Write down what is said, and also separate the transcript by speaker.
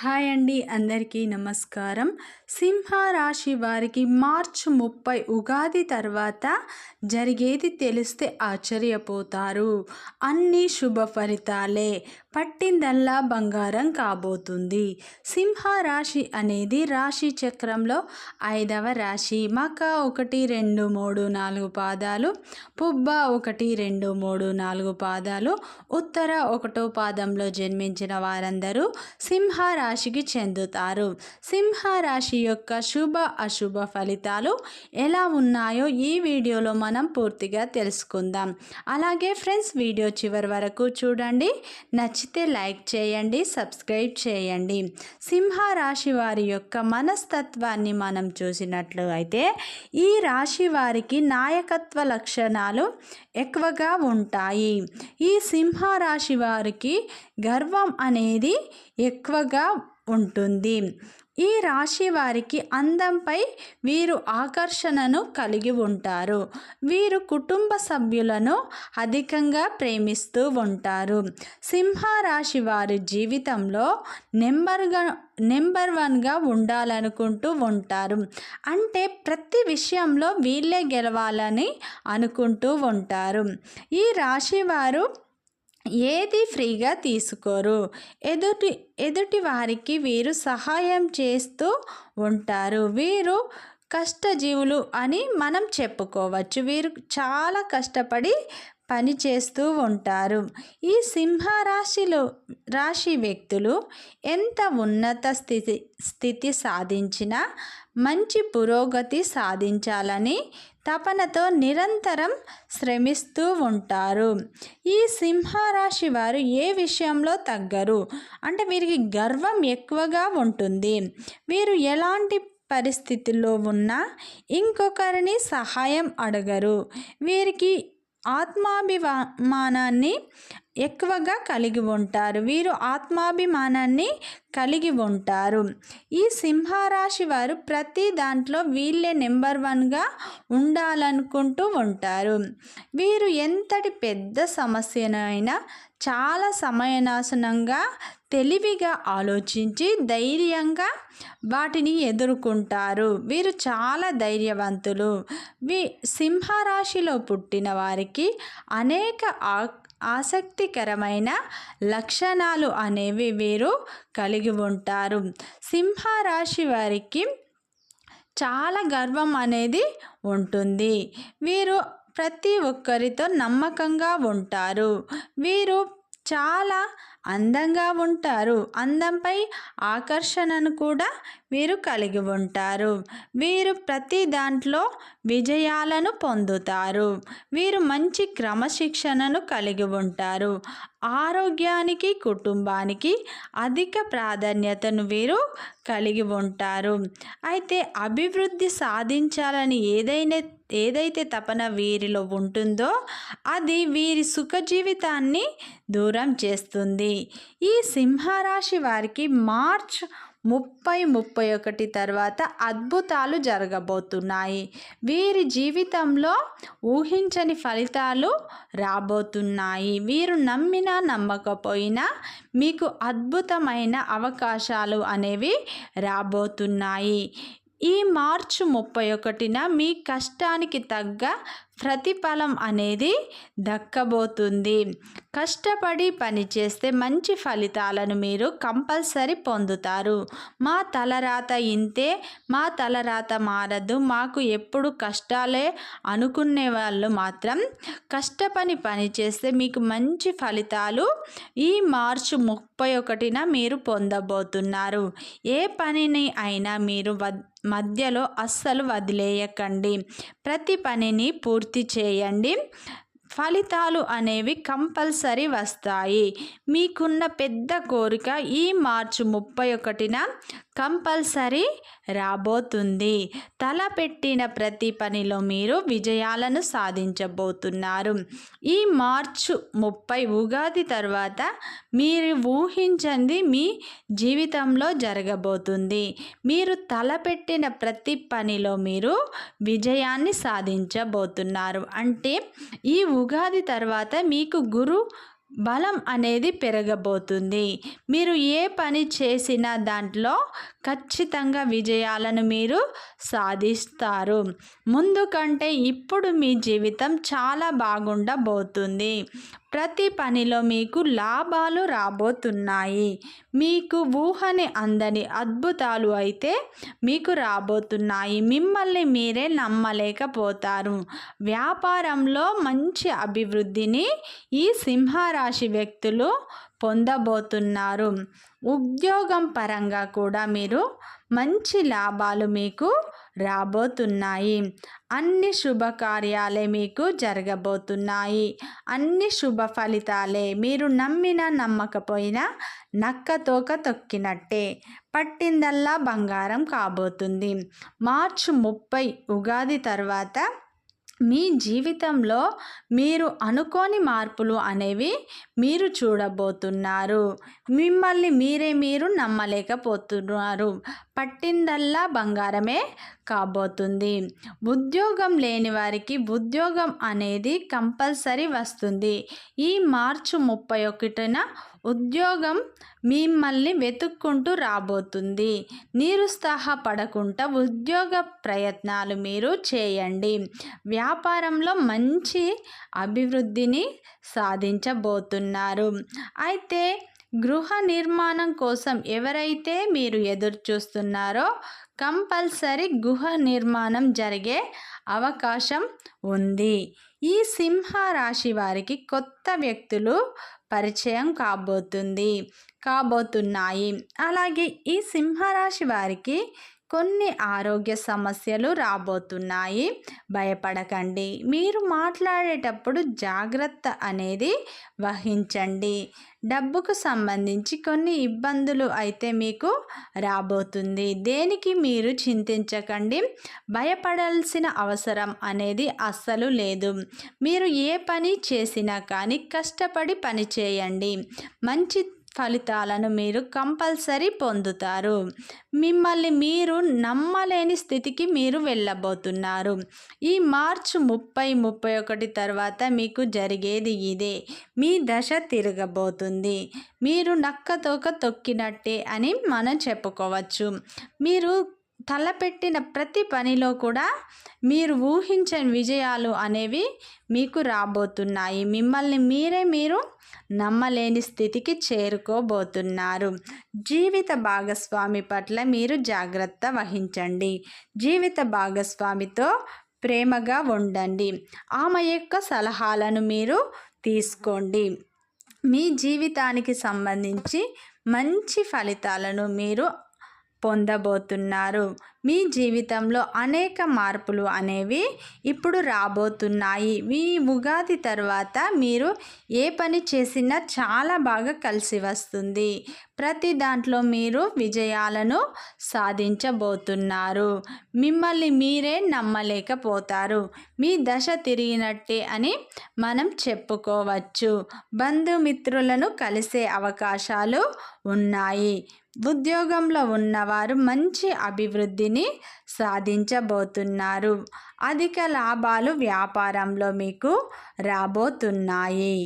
Speaker 1: Hi అండి అందరికీ నమస్కారం. సింహరాశి వారికి మార్చ్ ముప్పై ఉగాది తర్వాత జరిగేది తెలిస్తే ఆశ్చర్యపోతారు. అన్ని శుభ ఫలితాలే. పట్టిందల్లా బంగారం కాబోతుంది. సింహరాశి అనేది రాశి చక్రంలో ఐదవ రాశి. మక ఒకటి రెండు మూడు నాలుగు పాదాలు. పుబ్బ ఒకటి రెండు మూడు నాలుగు పాదాలు. ఉత్తర ఒకటో పాదంలో జన్మించిన వారందరూ సింహ రాశికి చెందుతారు. సింహరాశి యొక్క శుభ అశుభ ఫలితాలు ఎలా ఉన్నాయో ఈ వీడియోలో మనం పూర్తిగా తెలుసుకుందాం. అలాగే ఫ్రెండ్స్ వీడియో చివరి వరకు చూడండి. నచ్చి నచ్చితే లైక్ చేయండి సబ్స్క్రైబ్ చేయండి. సింహరాశి వారి యొక్క మనస్తత్వాన్ని మనం చూసినట్లు అయితే ఈ రాశి వారికి నాయకత్వ లక్షణాలు ఎక్కువగా ఉంటాయి. ఈ సింహరాశి వారికి గర్వం అనేది ఎక్కువగా ఉంటుంది. ఈ రాశి వారికి అందంపై వీరు ఆకర్షణను కలిగి ఉంటారు. వీరు కుటుంబ సభ్యులను అధికంగా ప్రేమిస్తూ ఉంటారు. సింహరాశి వారి జీవితంలో నెంబర్గా నెంబర్ వన్గా ఉండాలనుకుంటూ ఉంటారు. అంటే ప్రతి విషయంలో వీళ్ళే గెలవాలని అనుకుంటూ ఉంటారు. ఈ రాశి వారు ఏది ఫ్రీగా తీసుకోరు. ఎదుటి ఎదుటి వారికి వీరు సహాయం చేస్తూ ఉంటారు. వీరు కష్టజీవులు అని మనం చెప్పుకోవచ్చు. వీరు చాలా కష్టపడి పని చేస్తూ ఉంటారు. ఈ సింహరాశిలో రాశి వ్యక్తులు ఎంత ఉన్నత స్థితి స్థితి సాధించినా మంచి పురోగతి సాధించాలని తపనతో నిరంతరం శ్రమిస్తూ ఉంటారు. ఈ సింహరాశి వారు ఏ విషయంలో తగ్గరు? అంటే వీరికి గర్వం ఎక్కువగా ఉంటుంది. వీరు ఎలాంటి పరిస్థితుల్లో ఉన్నా ఇంకొకరిని సహాయం అడగరు. వీరికి ఆత్మాభిమానాన్ని ఎక్కువగా కలిగి ఉంటారు. వీరు ఆత్మాభిమానాన్ని కలిగి ఉంటారు. ఈ సింహరాశి వారు ప్రతి దాంట్లో వీళ్ళే నెంబర్ వన్గా ఉండాలనుకుంటూ ఉంటారు. వీరు ఎంతటి పెద్ద సమస్యనైనా చాలా సమయనాశనంగా తెలివిగా ఆలోచించి ధైర్యంగా వాటిని ఎదుర్కొంటారు. వీరు చాలా ధైర్యవంతులు. వీ సింహరాశిలో పుట్టిన వారికి అనేక ఆ ఆసక్తికరమైన లక్షణాలు అనేవి వీరు కలిగి ఉంటారు. సింహరాశి వారికి చాలా గర్వం అనేది ఉంటుంది. వీరు ప్రతి ఒక్కరితో నమ్మకంగా ఉంటారు. వీరు చాలా అందంగా ఉంటారు. అందంపై ఆకర్షణను కూడా వీరు కలిగి ఉంటారు. వీరు ప్రతి దాంట్లో విజయాలను పొందుతారు. వీరు మంచి క్రమశిక్షణను కలిగి ఉంటారు. ఆరోగ్యానికి కుటుంబానికి అధిక ప్రాధాన్యతను వీరు కలిగి ఉంటారు. అయితే అభివృద్ధి సాధించాలని ఏదైనా ఏదైతే తపన వీరిలో ఉంటుందో అది వీరి సుఖ జీవితాన్ని దూరం చేస్తుంది. ఈ సింహరాశి వారికి మార్చ్ ముప్పై ముప్పై ఒకటి తర్వాత అద్భుతాలు జరగబోతున్నాయి. వీరి జీవితంలో ఊహించని ఫలితాలు రాబోతున్నాయి. వీరు నమ్మినా నమ్మకపోయినా మీకు అద్భుతమైన అవకాశాలు అనేవి రాబోతున్నాయి. ఈ మార్చి ముప్పై ఒకటిన మీ కష్టానికి తగ్గ ప్రతిఫలం అనేది దక్కబోతుంది. కష్టపడి పనిచేస్తే మంచి ఫలితాలను మీరు కంపల్సరీ పొందుతారు. మా తలరాత ఇంతే మా తలరాత మారదు. మాకు ఎప్పుడు కష్టాలే అనుకునే వాళ్ళు మాత్రం కష్టపని పని చేస్తే మీకు మంచి ఫలితాలు ఈ మార్చి ముప్పై ఒకటిన మీరు పొందబోతున్నారు. ఏ పనిని అయినా మీరు మధ్యలో అస్సలు వదిలేయకండి. ప్రతి పనిని పూర్తి పూర్తి చేయండి. ఫలితాలు అనేవి కంపల్సరీ వస్తాయి. మీకున్న పెద్ద కోరిక ఈ మార్చి ముప్పై ఒకటిన కంపల్సరీ రాబోతుంది. తలపెట్టిన ప్రతి పనిలో మీరు విజయాలను సాధించబోతున్నారు. ఈ మార్చు ముప్పై ఉగాది తర్వాత మీరు ఊహించింది మీ జీవితంలో జరగబోతుంది. మీరు తలపెట్టిన ప్రతి పనిలో మీరు విజయాన్ని సాధించబోతున్నారు. అంటే ఈ ఉగాది తర్వాత మీకు గురు బలం అనేది పెరగబోతుంది. మీరు ఏ పని చేసినా దాంట్లో ఖచ్చితంగా విజయాలను మీరు సాధిస్తారు. ముందు కంటే ఇప్పుడు మీ జీవితం చాలా బాగుండబోతుంది. ప్రతి పనిలో మీకు లాభాలు రాబోతున్నాయి. మీకు ఊహని అందని అద్భుతాలు అయితే మీకు రాబోతున్నాయి. మిమ్మల్ని మీరే నమ్మలేకపోతారు. వ్యాపారంలో మంచి అభివృద్ధిని ఈ సింహరాశి వ్యక్తులు పొందబోతున్నారు. ఉద్యోగం పరంగా కూడా మీరు మంచి లాభాలు మీకు రాబోతున్నాయి. అన్ని శుభకార్యాలే మీకు జరగబోతున్నాయి. అన్ని శుభ ఫలితాలే మీరు నమ్మిన నమ్మకపోయినా నక్క తోక తొక్కినట్టే. పట్టిందల్లా బంగారం కాబోతుంది. మార్చి ముప్పై ఉగాది తర్వాత మీ జీవితంలో మీరు అనుకోని మార్పులు అనేవి మీరు చూడబోతున్నారు. మిమ్మల్ని మీరే మీరు నమ్మలేకపోతున్నారు. పట్టిందల్లా బంగారమే కాబోతుంది. ఉద్యోగం లేని వారికి ఉద్యోగం అనేది కంపల్సరీ వస్తుంది. ఈ మార్చి ముప్పై ఒకటిన ఉద్యోగం మిమ్మల్ని వెతుక్కుంటూ రాబోతుంది. నిరుత్సాహపడకుండా ఉద్యోగ ప్రయత్నాలు మీరు చేయండి. వ్యాపారంలో మంచి అభివృద్ధిని సాధించబోతున్నారు. అయితే గృహ నిర్మాణం కోసం ఎవరైతే మీరు ఎదురు చూస్తున్నారో కంపల్సరీ గృహ నిర్మాణం జరిగే అవకాశం ఉంది. ఈ సింహ రాశి వారికి కొత్త వ్యక్తులు పరిచయం కాబోతుంది. కాబోతున్నాయి. అలాగే ఈ సింహరాశి వారికి కొన్ని ఆరోగ్య సమస్యలు రాబోతున్నాయి. భయపడకండి. మీరు మాట్లాడేటప్పుడు జాగ్రత్త అనేది వహించండి. డబ్బుకు సంబంధించి కొన్ని ఇబ్బందులు అయితే మీకు రాబోతుంది. దేనికి మీరు చింతించకండి. భయపడాల్సిన అవసరం అనేది అస్సలు లేదు. మీరు ఏ పని చేసినా కానీ కష్టపడి పని చేయండి. మంచి ఫలితాలను మీరు కంపల్సరీ పొందుతారు. మిమ్మల్ని మీరు నమ్మలేని స్థితికి మీరు వెళ్ళబోతున్నారు. ఈ మార్చ్ ముప్పై ముప్పై ఒకటి తర్వాత మీకు జరిగేది ఇదే. మీ దశ తిరగబోతుంది. మీరు నక్కతోక తొక్కినట్టే అని మనం చెప్పుకోవచ్చు. మీరు తలపెట్టిన ప్రతి పనిలో కూడా మీరు ఊహించని విజయాలు అనేవి మీకు రాబోతున్నాయి. మిమ్మల్ని మీరే మీరు నమ్మలేని స్థితికి చేరుకోబోతున్నారు. జీవిత భాగస్వామి పట్ల మీరు జాగ్రత్త వహించండి. జీవిత భాగస్వామితో ప్రేమగా ఉండండి. ఆమె యొక్క సలహాలను మీరు తీసుకోండి. మీ జీవితానికి సంబంధించి మంచి ఫలితాలను మీరు పొందబోతున్నారు. మీ జీవితంలో అనేక మార్పులు అనేవి ఇప్పుడు రాబోతున్నాయి. మీ ఉగాది తర్వాత మీరు ఏ పని చేసినా చాలా బాగా కలిసి వస్తుంది. ప్రతి దాంట్లో మీరు విజయాలను సాధించబోతున్నారు. మిమ్మల్ని మీరే నమ్మలేకపోతారు. మీ దశ తిరిగినట్టే అని మనం చెప్పుకోవచ్చు. బంధుమిత్రులను కలిసే అవకాశాలు ఉన్నాయి. ఉద్యోగంలో ఉన్నవారు మంచి అభివృద్ధి అభివృద్ధిని సాధించబోతున్నారు. అధిక లాభాలు వ్యాపారంలో మీకు రాబోతున్నాయి.